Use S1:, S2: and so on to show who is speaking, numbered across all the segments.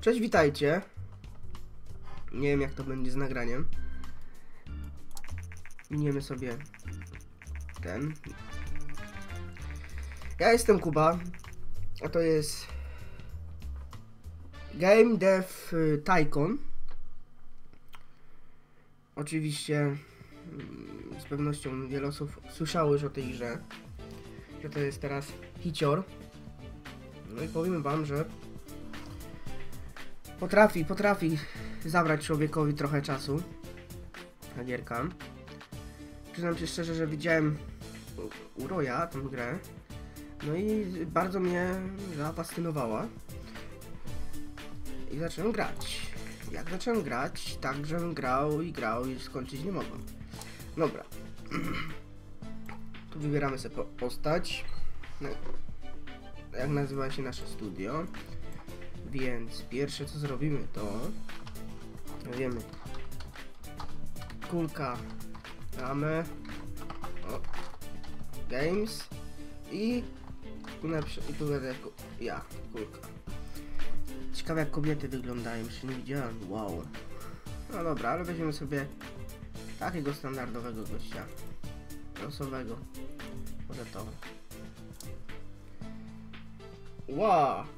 S1: Cześć, witajcie. Nie wiem jak to będzie z nagraniem. Miniemy sobie ten. Ja jestem Kuba, a to jest Game Dev y, Tycoon. Oczywiście mm, z pewnością wiele osób słyszało już o tej grze, że to jest teraz hicior. No i powiem wam, że potrafi, potrafi zabrać człowiekowi trochę czasu ta gierka. Przyznam się szczerze, że widziałem u- u Roya tę grę, no i bardzo mnie zafascynowała. I zacząłem grać. Jak zacząłem grać, tak żebym grał i grał i skończyć nie mogłem. Dobra. Tu wybieramy sobie po postać. No, jak nazywa się nasze studio. Więc pierwsze co zrobimy to wiemy. Kulka ramy o, games i i tu będę jako ja kulka. Ciekawe jak kobiety wyglądają jeszcze nie widziałem. Wow. No dobra ale weźmiemy sobie takiego standardowego gościa. Losowego. Może to. Wow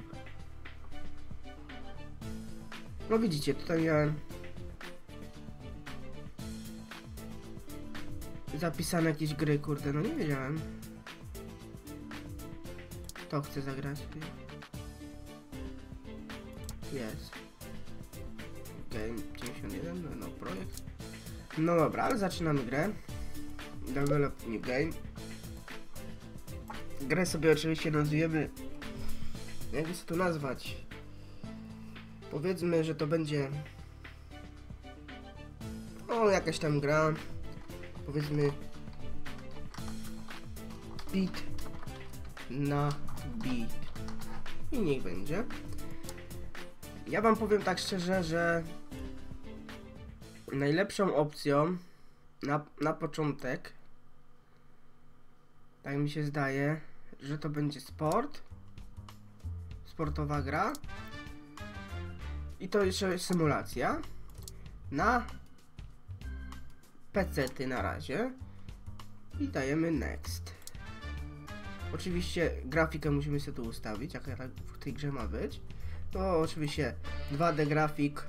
S1: no widzicie, tutaj miałem zapisane jakieś gry, kurde, no nie wiedziałem. To chcę zagrać. Jest. Game 91, no, no projekt. No dobra, ale zaczynamy grę. Develop new game. Grę sobie oczywiście nazwiemy. Jakby się to nazwać? Powiedzmy, że to będzie. O, jakaś tam gra. Powiedzmy. Beat na beat. I niech będzie. Ja wam powiem tak szczerze, że najlepszą opcją na, na początek, tak mi się zdaje, że to będzie sport. Sportowa gra. I to jeszcze symulacja na PC na razie i dajemy next. Oczywiście grafikę musimy sobie tu ustawić, jaka w tej grze ma być. To oczywiście 2D grafik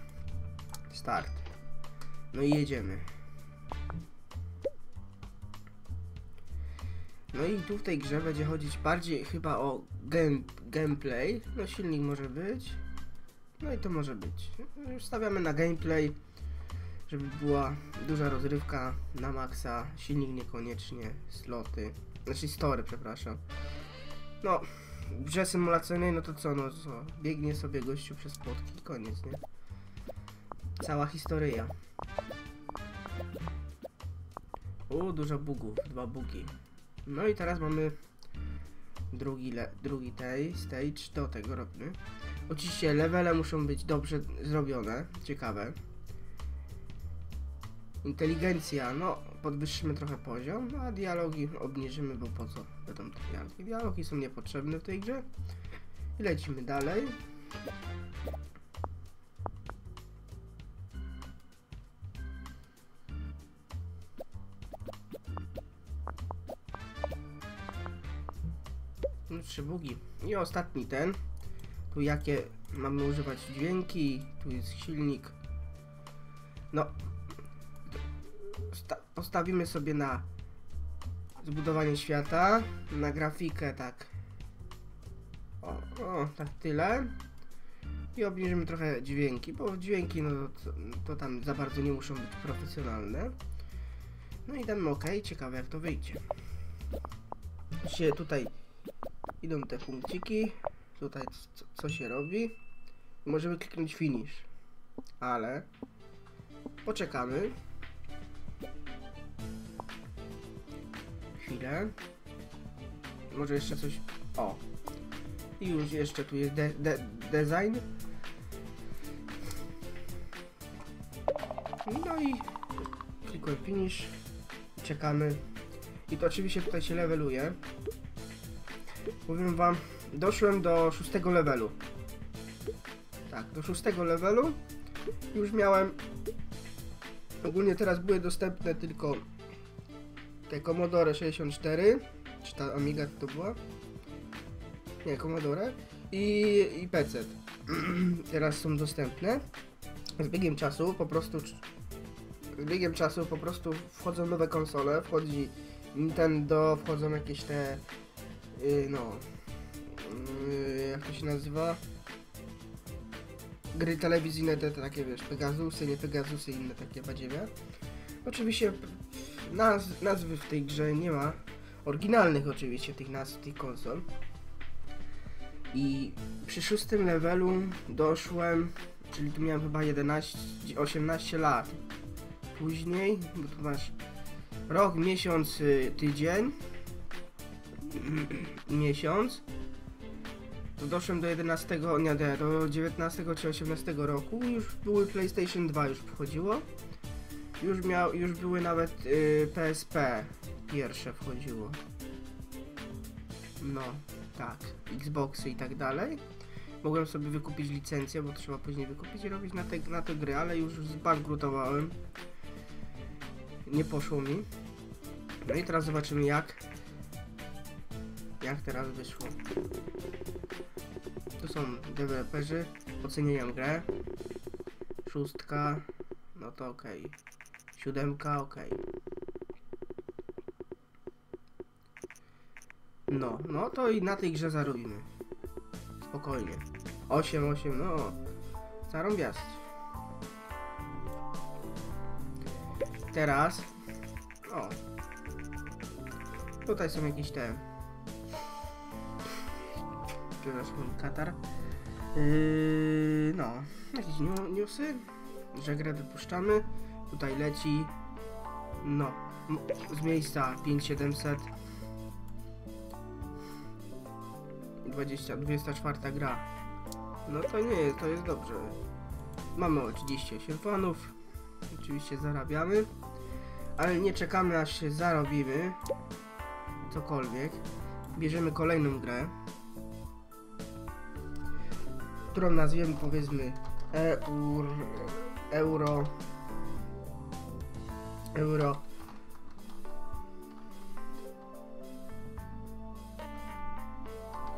S1: start. No i jedziemy. No i tu w tej grze będzie chodzić bardziej chyba o game, gameplay. No silnik może być. No i to może być. Stawiamy na gameplay, żeby była duża rozrywka na maksa, silnik niekoniecznie, sloty, znaczy story, przepraszam. No, w grze symulacyjnej, no to co, no co, biegnie sobie gościu przez płotki koniec, nie? Cała historia. U, dużo bugów, dwa bugi. No i teraz mamy drugi, drugi tej stage, do tego robimy. Oczywiście levele muszą być dobrze zrobione, ciekawe. Inteligencja, no podwyższymy trochę poziom, no, a dialogi obniżymy, bo po co będą dialogi? Dialogi są niepotrzebne w tej grze. I lecimy dalej. No, Trzy bugi. I ostatni ten. Tu jakie mamy używać dźwięki, tu jest silnik. No. Sta postawimy sobie na zbudowanie świata, na grafikę tak. O, o, tak tyle. I obniżymy trochę dźwięki, bo dźwięki no to, to tam za bardzo nie muszą być profesjonalne. No i damy OK, ciekawe jak to wyjdzie. Się tutaj idą te punkciki tutaj co, co się robi. Możemy kliknąć finish. Ale poczekamy. Chwilę. Może jeszcze coś. O. I już jeszcze tu jest de de design. No i klikłem finish. Czekamy. I to oczywiście tutaj się leveluje. Powiem wam, doszłem do szóstego levelu. tak, do szóstego levelu już miałem ogólnie teraz były dostępne tylko te Commodore 64 czy ta Amiga to była? Nie, Commodore i, i PC teraz są dostępne z biegiem czasu po prostu z biegiem czasu po prostu wchodzą nowe konsole, wchodzi Nintendo, wchodzą jakieś te yy, no jak to się nazywa gry telewizyjne, te, te takie wiesz, Pegasusy, nie Pegasusy inne takie badziewia. Oczywiście naz, nazwy w tej grze nie ma, oryginalnych oczywiście tych nazw tych konsol. I przy szóstym levelu doszłem, czyli tu miałem chyba 11, 18 lat. Później, bo tu masz rok, miesiąc, y, tydzień, miesiąc, doszłem do 11, nie, do 19 czy 18 roku, już były PlayStation 2 już wchodziło. Już miał, już były nawet y, PSP pierwsze wchodziło. No, tak, Xboxy i tak dalej. Mogłem sobie wykupić licencję, bo trzeba później wykupić i robić na te, na te gry, ale już zbankrutowałem. Nie poszło mi. No i teraz zobaczymy jak jak teraz wyszło. Są deweloperzy, oceniają grę. Szóstka, no to ok. Siódemka, ok. No, no to i na tej grze zarobimy. Spokojnie. 8, 8, no. Zarąbiast. Teraz. O. Tutaj są jakieś te. Przepraszam, katar. Yy, no. Jakieś newsy, że grę wypuszczamy. Tutaj leci. No. Z miejsca 5700. 20, 24 gra. No to nie jest, to jest dobrze. Mamy o 38 fanów. Oczywiście zarabiamy. Ale nie czekamy aż się zarobimy. Cokolwiek. Bierzemy kolejną grę. Którą nazwiemy powiedzmy Eur, Euro Euro.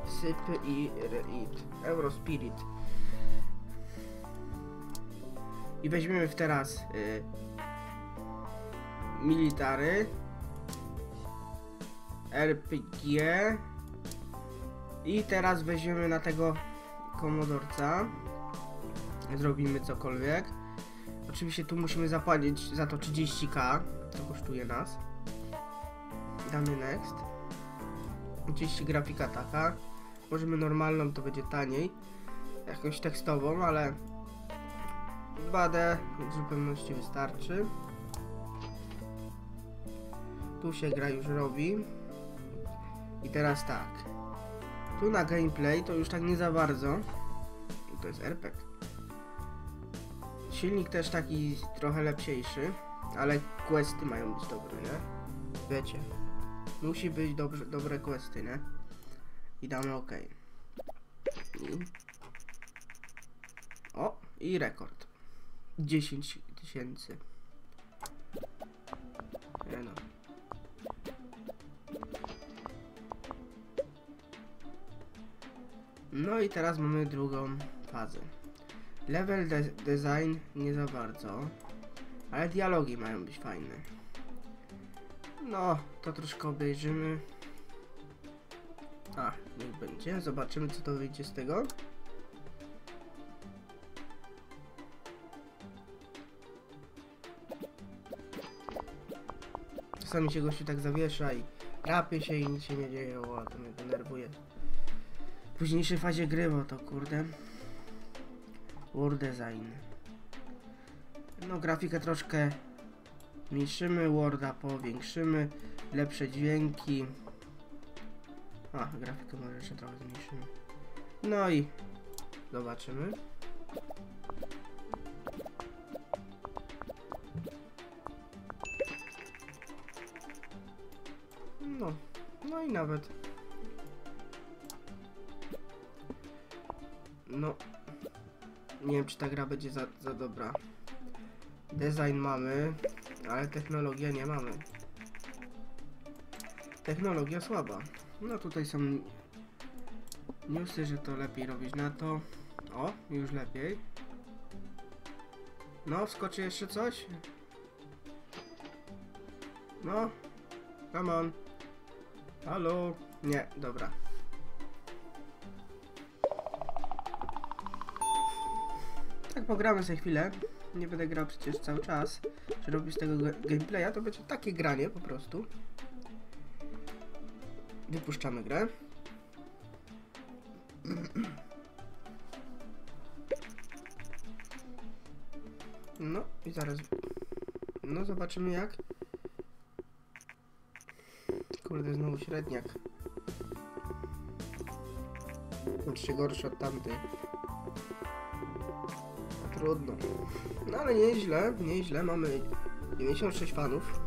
S1: Syp i Reid Eurospirit I weźmiemy w teraz y, Military RPG i teraz weźmiemy na tego komodorca. Zrobimy cokolwiek. Oczywiście tu musimy zapłacić za to 30k to kosztuje nas. Damy next. oczywiście grafika taka. Możemy normalną to będzie taniej. Jakąś tekstową ale 2D w zupełności wystarczy. Tu się gra już robi. I teraz tak. Tu na gameplay to już tak nie za bardzo. To jest RPG. Silnik też taki trochę lepsiejszy, ale questy mają być dobre, nie? Wiecie. Musi być dobrze, dobre questy, nie? I damy OK. I... O, i rekord. 10 tysięcy. Nie no. No i teraz mamy drugą fazę. Level de design nie za bardzo, ale dialogi mają być fajne. No, to troszkę obejrzymy. A, niech będzie. Zobaczymy, co to wyjdzie z tego. Czasami się gościu tak zawiesza i rapie się i nic się nie dzieje. O, to mnie denerwuje. W późniejszej fazie gry, bo to kurde. World design. No, grafikę troszkę zmniejszymy, Worda powiększymy, lepsze dźwięki. A, grafikę może jeszcze trochę zmniejszymy. No i zobaczymy. No, no i nawet. Nie wiem, czy ta gra będzie za, za dobra. Design mamy, ale technologia nie mamy. Technologia słaba. No tutaj są newsy, że to lepiej robić na to. O, już lepiej. No, wskoczy jeszcze coś? No, come on. Halo? Nie, dobra. Pogramy sobie chwilę. Nie będę grał przecież cały czas. Że robić tego ga- gameplaya, to będzie takie granie po prostu. Wypuszczamy grę. No i zaraz. No zobaczymy jak. Kurde, znowu średniak. Jeszcze gorszy od tamtej. Trudno. No ale nieźle, nieźle. Mamy 96 fanów.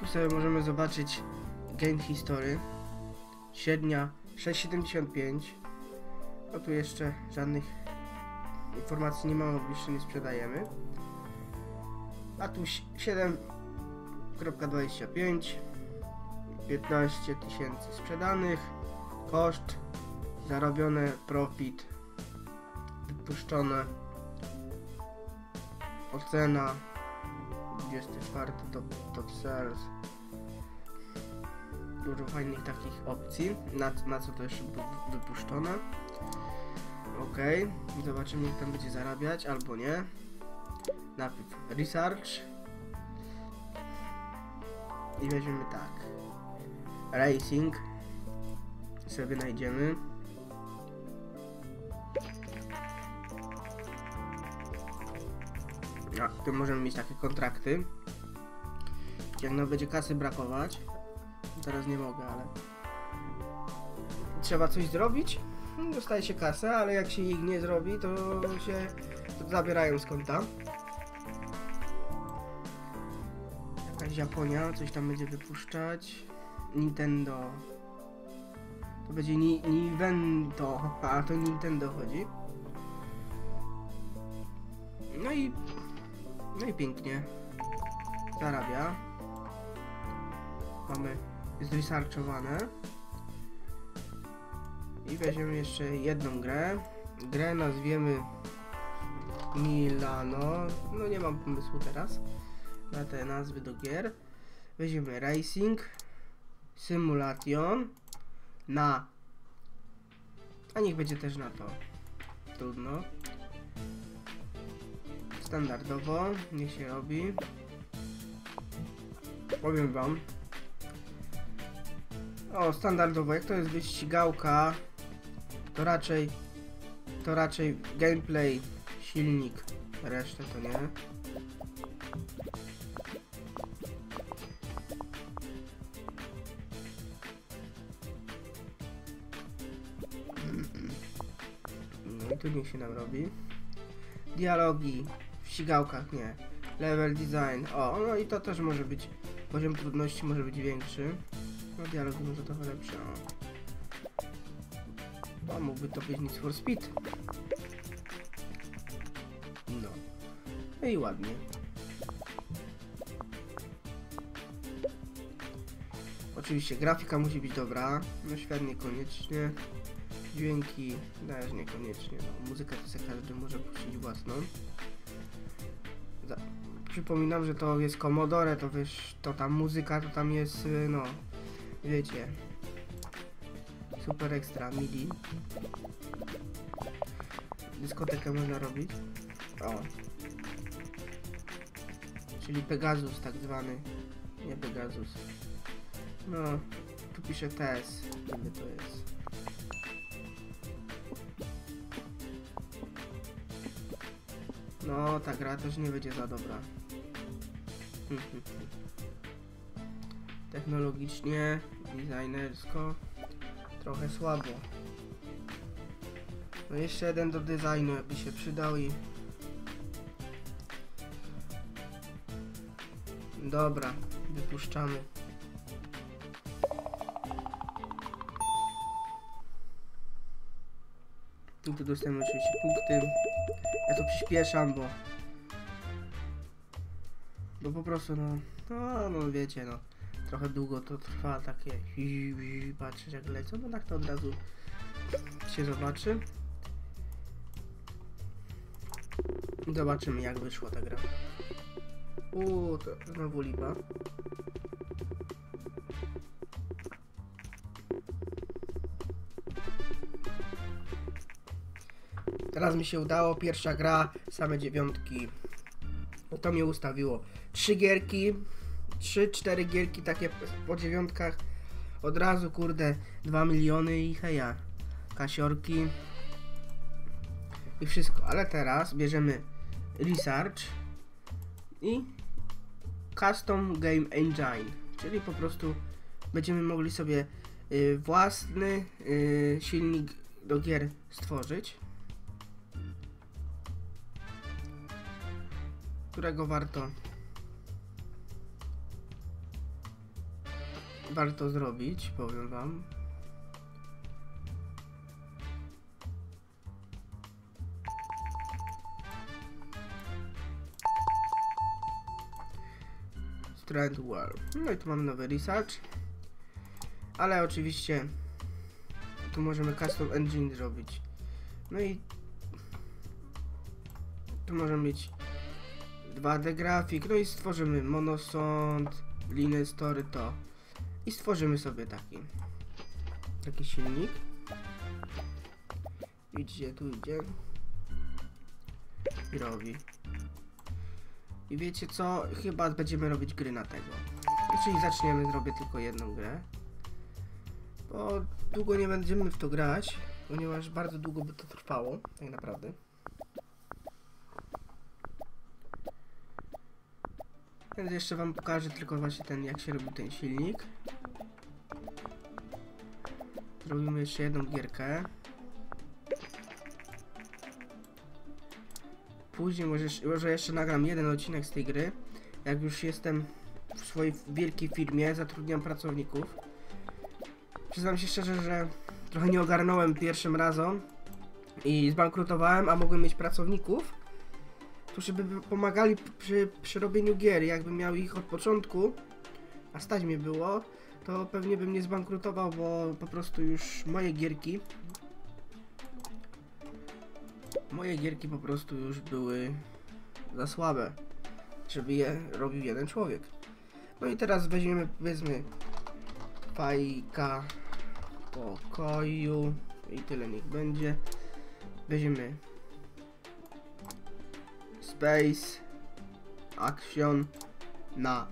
S1: Tu sobie możemy zobaczyć game history. Średnia 6,75. No tu jeszcze żadnych informacji nie mamy, bo jeszcze nie sprzedajemy. A tu si- 7.25 15 tysięcy sprzedanych koszt zarobione profit wypuszczone ocena 24 top, top sales. Dużo fajnych takich opcji. Na, na co to jeszcze było wypuszczone? Ok zobaczymy jak tam będzie zarabiać albo nie. Najpierw research. I weźmiemy tak. Racing sobie znajdziemy możemy mieć takie kontrakty. Jak nam będzie kasy brakować teraz nie mogę, ale trzeba coś zrobić dostaje się kasę, ale jak się ich nie zrobi to się zabierają z konta. Jakaś Japonia coś tam będzie wypuszczać. Nintendo. To będzie ni Nintendo, a to Nintendo chodzi. No i no i pięknie. Zarabia. Mamy zresearchowane. I weźmiemy jeszcze jedną grę. Grę nazwiemy Milano. No nie mam pomysłu teraz na te nazwy do gier. Weźmiemy Racing, Simulation, na. A niech będzie też na to. Trudno. Standardowo, niech się robi. Powiem wam. O, standardowo, jak to jest wyścigałka, to raczej to raczej gameplay, silnik, resztę to nie. No i tu niech się nam robi. Dialogi, ścigałkach nie. Level design, o, no i to też może być, poziom trudności może być większy. No dialogi może trochę lepsze, o. O, mógłby to być Need for Speed. No. No i ładnie. Oczywiście grafika musi być dobra, no świat niekoniecznie. Dźwięki też niekoniecznie, no muzykę to sobie każdy może puścić własną. Przypominam, że to jest Commodore, to wiesz, to tam muzyka, to tam jest, y, no, wiecie, super ekstra MIDI. Dyskotekę można robić. O. Czyli Pegasus tak zwany. Nie Pegasus. No, tu pisze TS, niby to jest. No, ta gra też nie będzie za dobra. Technologicznie, designersko, trochę słabo. No jeszcze jeden do designu by się przydał i... Dobra, wypuszczamy. I tu dostajemy oczywiście punkty. Ja to przyspieszam, bo... Bo po prostu no... No, no wiecie no. Trochę długo to trwa takie... Patrzeć jak lecą, no tak to od razu się zobaczy. Zobaczymy jak wyszła ta gra. Uuu, to znowu lipa. Teraz mi się udało, pierwsza gra, same dziewiątki. To mnie ustawiło. Trzy gierki, trzy, cztery gierki takie po dziewiątkach. Od razu, kurde, 2 miliony i heja. Kasiorki. I wszystko. Ale teraz bierzemy Research i Custom Game Engine. Czyli po prostu będziemy mogli sobie y, własny y, silnik do gier stworzyć. którego warto warto zrobić, powiem wam. Strand World. No i tu mamy nowy research. Ale oczywiście tu możemy custom engine zrobić. No i tu możemy mieć 2D grafik, no i stworzymy monosąd, linę story to i stworzymy sobie taki taki silnik. Widzicie, tu idzie i robi. I wiecie co? Chyba będziemy robić gry na tego. Czyli zaczniemy, zrobię tylko jedną grę. Bo długo nie będziemy w to grać, ponieważ bardzo długo by to trwało, tak naprawdę. Więc jeszcze wam pokażę tylko właśnie ten, jak się robi ten silnik. Zrobimy jeszcze jedną gierkę. Później może, może jeszcze nagram jeden odcinek z tej gry. Jak już jestem w swojej wielkiej firmie, zatrudniam pracowników. Przyznam się szczerze, że trochę nie ogarnąłem pierwszym razem i zbankrutowałem, a mogłem mieć pracowników którzy by pomagali przy, przy robieniu gier. Jakbym miał ich od początku, a stać mnie było, to pewnie bym nie zbankrutował, bo po prostu już moje gierki moje gierki po prostu już były za słabe, żeby je robił jeden człowiek. No i teraz weźmiemy powiedzmy fajka pokoju i tyle niech będzie. Weźmiemy Space Action na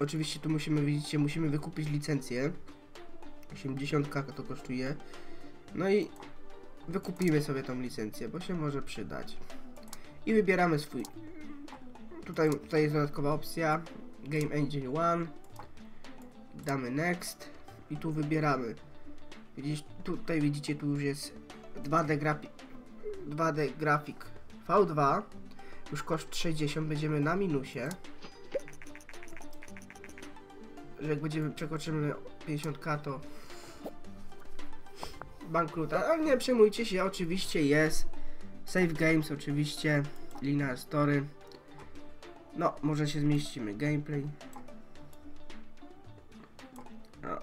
S1: oczywiście tu musimy widzicie musimy wykupić licencję. 80 to kosztuje. No i wykupimy sobie tą licencję bo się może przydać. I wybieramy swój. Tutaj, tutaj jest dodatkowa opcja. Game Engine 1 damy Next. I tu wybieramy. Widzisz, tutaj widzicie tu już jest 2D grafik 2D grafik V2 już koszt 60, będziemy na minusie. Jak będziemy przekroczymy 50k to bankruta, ale nie przejmujcie się, oczywiście jest Save Games, oczywiście Linear Story. No, może się zmieścimy. Gameplay. No,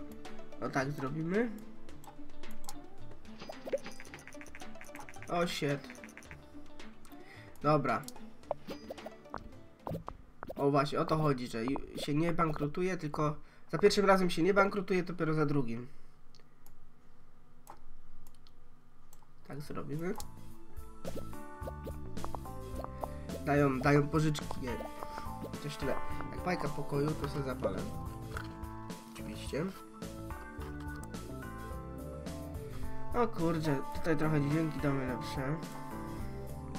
S1: no tak zrobimy. O shit. Dobra. O właśnie, o to chodzi, że się nie bankrutuje, tylko za pierwszym razem się nie bankrutuje, dopiero za drugim. Tak zrobimy. Dają, dają pożyczki. Nie. Coś tyle. Jak bajka pokoju, to sobie zapalę. Oczywiście. O kurczę, tutaj trochę dźwięki damy lepsze.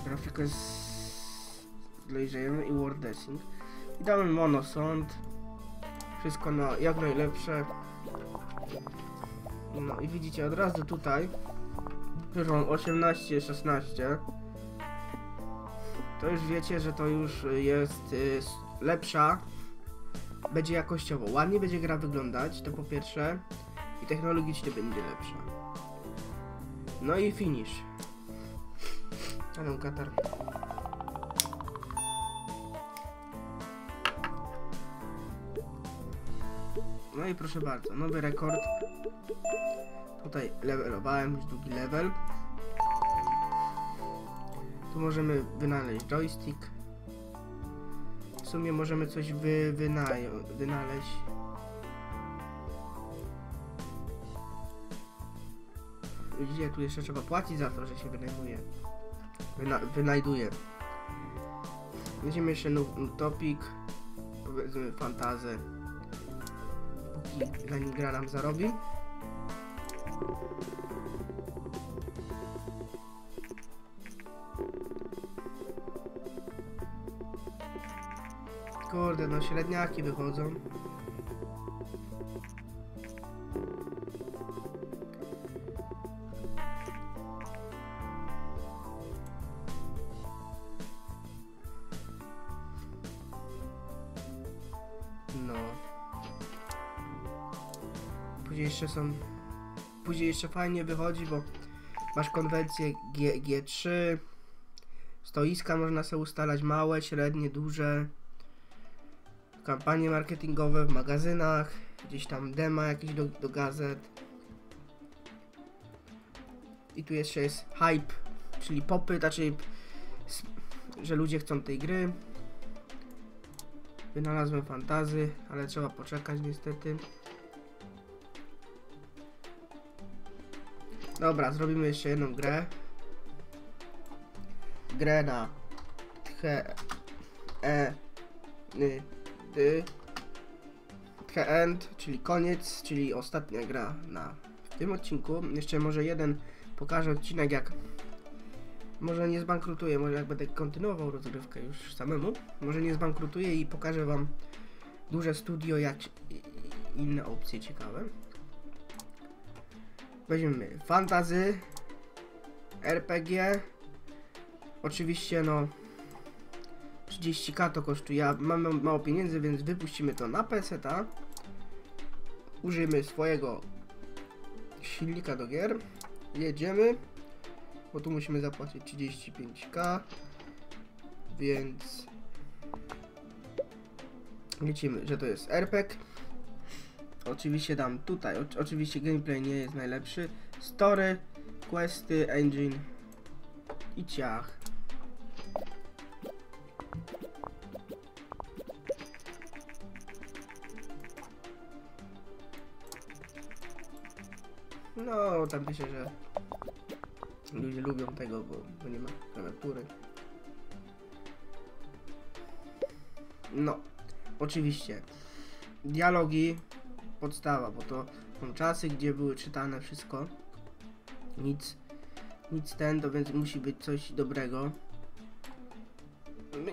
S1: Grafikę zlejżejemy i word dressing. I damy monosąd. Wszystko na jak najlepsze. No i widzicie od razu tutaj. Już mam 18, 16. To już wiecie, że to już jest y, lepsza. Będzie jakościowo. Ładnie będzie gra wyglądać, to po pierwsze. I technologicznie będzie lepsza. No i finish. Ale katar. No i proszę bardzo, nowy rekord. Tutaj levelowałem już drugi level. Tu możemy wynaleźć joystick. W sumie możemy coś wy, wynaleźć. Widzicie, tu jeszcze trzeba płacić za to, że się wynajmuje. Wyna, wynajduje. Weźmiemy jeszcze nu- utopik. Powiedzmy fantazę. Póki zanim gra nam zarobi. Kurde, no średniaki wychodzą. Jeszcze są... Później jeszcze fajnie wychodzi, bo masz konwencję G, G3. Stoiska można sobie ustalać małe, średnie, duże. Kampanie marketingowe w magazynach. Gdzieś tam dema jakieś do, do gazet. I tu jeszcze jest hype, czyli popyt, znaczy, s- że ludzie chcą tej gry. Wynalazłem fantazy, ale trzeba poczekać niestety. Dobra, zrobimy jeszcze jedną grę. Grę na tche, e, ny, dy, tche end, czyli koniec, czyli ostatnia gra na w tym odcinku. Jeszcze może jeden pokażę odcinek jak może nie zbankrutuję, może jak będę kontynuował rozgrywkę już samemu, może nie zbankrutuję i pokażę wam duże studio, jak inne opcje ciekawe. Weźmiemy fantazy, RPG, oczywiście no 30k to kosztuje, ja mam mało pieniędzy, więc wypuścimy to na PC-ta. Użyjemy swojego silnika do gier. Jedziemy bo tu musimy zapłacić 35k, więc lecimy, że to jest RPG. Oczywiście dam tutaj, o, oczywiście gameplay nie jest najlepszy. Story, questy, engine i ciach. No, tam pisze, że Ludzie lubią tego, bo, bo nie ma klawiatury. No, oczywiście. Dialogi, podstawa, bo to są czasy, gdzie były czytane wszystko. Nic, nic ten, to więc musi być coś dobrego.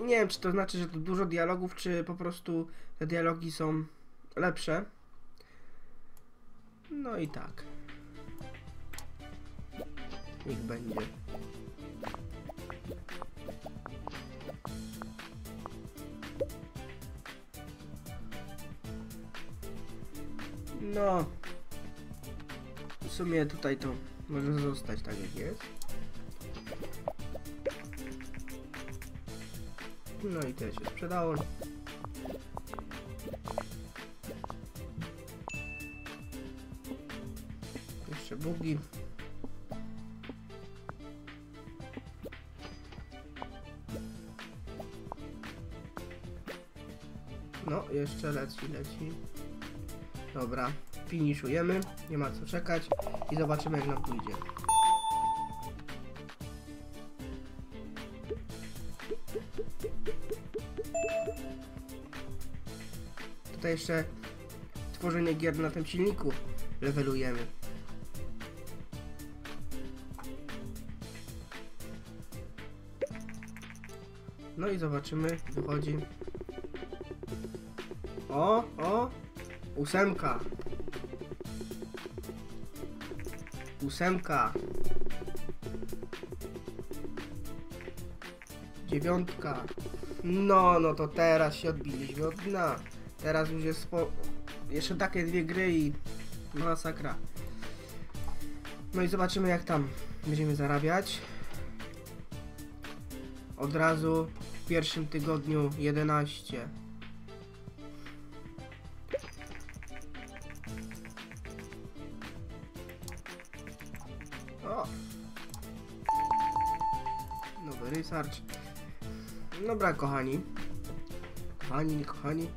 S1: Nie wiem, czy to znaczy, że tu dużo dialogów, czy po prostu te dialogi są lepsze. No i tak. Niech będzie. No. W sumie tutaj to może zostać tak jak jest. No i też się sprzedało. Jeszcze bugi. No, jeszcze leci, leci. Dobra, finiszujemy. Nie ma co czekać i zobaczymy jak nam pójdzie. Tutaj jeszcze tworzenie gier na tym silniku levelujemy. No i zobaczymy, wychodzi. O, o, ósemka. Ósemka. Dziewiątka. No, no to teraz się odbiliśmy od dna. Teraz już jest spo... Jeszcze takie dwie gry i masakra. No i zobaczymy jak tam będziemy zarabiać. od razu w pierwszym tygodniu 11. Research. Dobra, kochani. Kochani, kochani.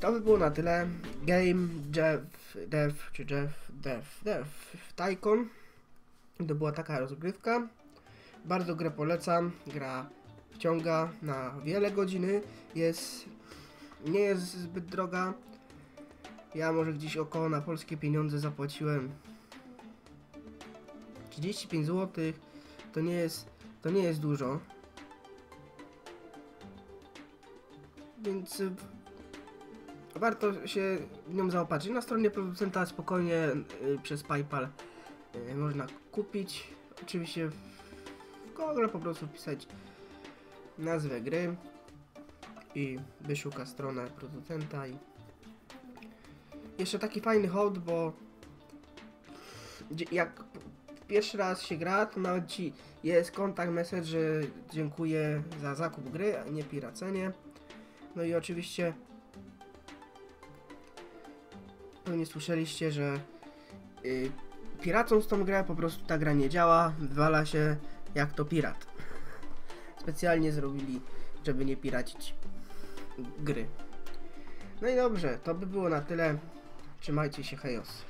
S1: To by było na tyle. Game Jeff, Dev, czy Jeff, Dev, Dev, Tycoon. To była taka rozgrywka. Bardzo grę polecam. Gra wciąga na wiele godziny. Jest, nie jest zbyt droga. Ja może gdzieś około na polskie pieniądze zapłaciłem 35 zł. To nie jest, to nie jest dużo. Więc y, warto się nią zaopatrzyć. Na stronie producenta spokojnie y, przez PayPal y, można kupić. Oczywiście w Google po prostu wpisać nazwę gry i wyszuka stronę producenta i jeszcze taki fajny hołd, bo jak pierwszy raz się gra, to nawet ci jest kontakt message, że dziękuję za zakup gry, a nie piracenie. No i oczywiście pewnie słyszeliście, że y, piracąc tą grę po prostu ta gra nie działa, wywala się jak to pirat. Specjalnie zrobili, żeby nie piracić gry. No i dobrze, to by było na tyle. Trzymajcie się, hejos.